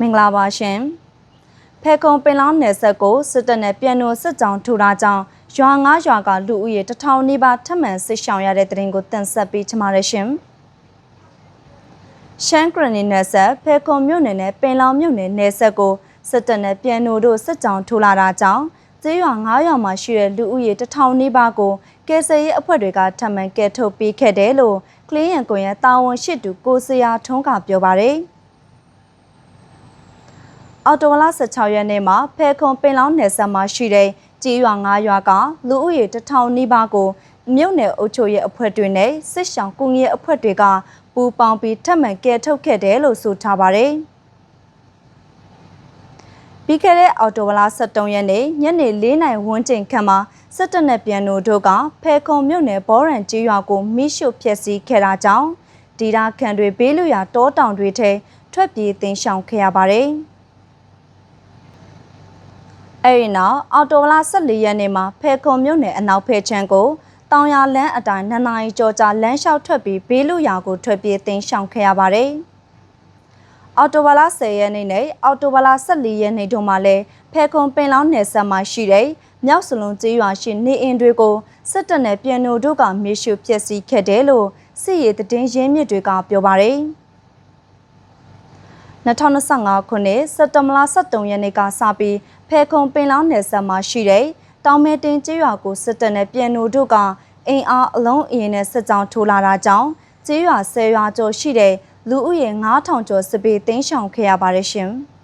မင်္ဂလာပါရှင်ဖဲခုံပင်လောင်းနယ်ဆက်ကိုစစ်တပ်နဲ့ပြန်နိုစစ်ကြောင်းထူတာကြောင့်ရွာငါးရွာကလူဦးရေတစ်ထောင်နီးပါးထပ်မံဆစ်ဆောင်ရတဲ့တဲ့ရင်ကိုတင်ဆက်ပေးချင်ပါတယ်ရှင်ရှမ်းဂရနီနယ်ဆက်ဖဲခုံမြို့နယ်နဲ့ပင်လောင်းမြို့နယ်နယ်ဆက်ကိုစစ်တပ်နဲ့ပြန်နိုတို့စစ်ကြောင်းထူလာတာကြောင့်ကျေးရွာ9ရွာမှာရှိတဲ့လူဦးရေတစ်ထောင်နီးပါးကိုကယ်ဆယ်ရေးအဖွဲ့တွေကထပ်မံကယ်ထုတ်ပေးခဲ့တယ်လို့ကလင်းရန်ကွန်ရဲ့တာဝန်ရှိသူကိုစရာထွန်းကပြောပါတယ်။ အော်တိုဝလာ16ရက်နေ့မှာဖဲခွန်ပင်လောင်းနယ်ဆက်မှာရှိတဲ့ကြေးရွာ9ရွာကလူဦးရေ1000နီးပါးကိုမြို့နယ်အုပ်ချုပ်ရေးအဖွဲ့တွေနဲ့စစ်ဆောင်ကုငရေးအဖွဲ့တွေကပူးပေါင်းပြီးထပ်မံကယ်ထုတ်ခဲ့တယ်လို့ဆိုထားပါတယ်။ပြီးခဲ့တဲ့အော်တိုဝလာ23ရက်နေ့ညနေ4နာရီဝန်းကျင်ခန့်မှာစစ်တပ်နဲ့ပြန်နိုတို့ကဖဲခွန်မြို့နယ်ဘောရန်ကြေးရွာကိုမိရှုဖျက်ဆီးခဲ့တာကြောင့်ဒီရာခံတွေဘေးလွရာတောတောင်တွေထဲထွက်ပြေးတင်ရှောင်ခဲ့ရပါတယ်။ အဲဒီနောက်အော်တိုဝလာ14ရက်နေ့မှာဖဲခုံမြို့နယ်အနောက်ဖဲချမ်းကိုတောင်ရလန်းအတိုင်းနှစ်နာရီကျော်ကြာလမ်းလျှောက်ထွက်ပြီးဘေးလူရာကိုထွက်ပြေးတင်ရှောင်ခဲ့ရပါတယ်။အော်တိုဝလာ10ရက်နေ့နဲ့အော်တိုဝလာ14ရက်နေ့တို့မှာလည်းဖဲခုံပင်လောင်းနယ်ဆက်မှာရှိတဲ့မြောက်စလုံးကျေးရွာရှိနေအိမ်တွေကိုစစ်တပ်နဲ့ပြည်နိုတို့ကမြေရှုဖျက်ဆီးခဲ့တယ်လို့စစ်ရေးတည်င်းရင်းမြစ်တွေကပြောပါတယ်။ 2025ခုနှစ်စက်တဘာလ23ရက်နေ့ကစပြီးဖဲခုံပင်လောင်းနယ်ဆက်မှာရှိတဲ့တောင်မဲတင်ကျေးရွာကိုစစ်တပ်နဲ့ပြည်နိုတို့ကအင်အားအလုံးအင်းနဲ့စစ်ကြောင်းထိုးလာတာကြောင့်ကျေးရွာ10ရွာကျော်ရှိတဲ့လူဦးရေ9000ကျော်စစ်ပေးတင်းရှောင်ခဲ့ရပါတယ်ရှင်။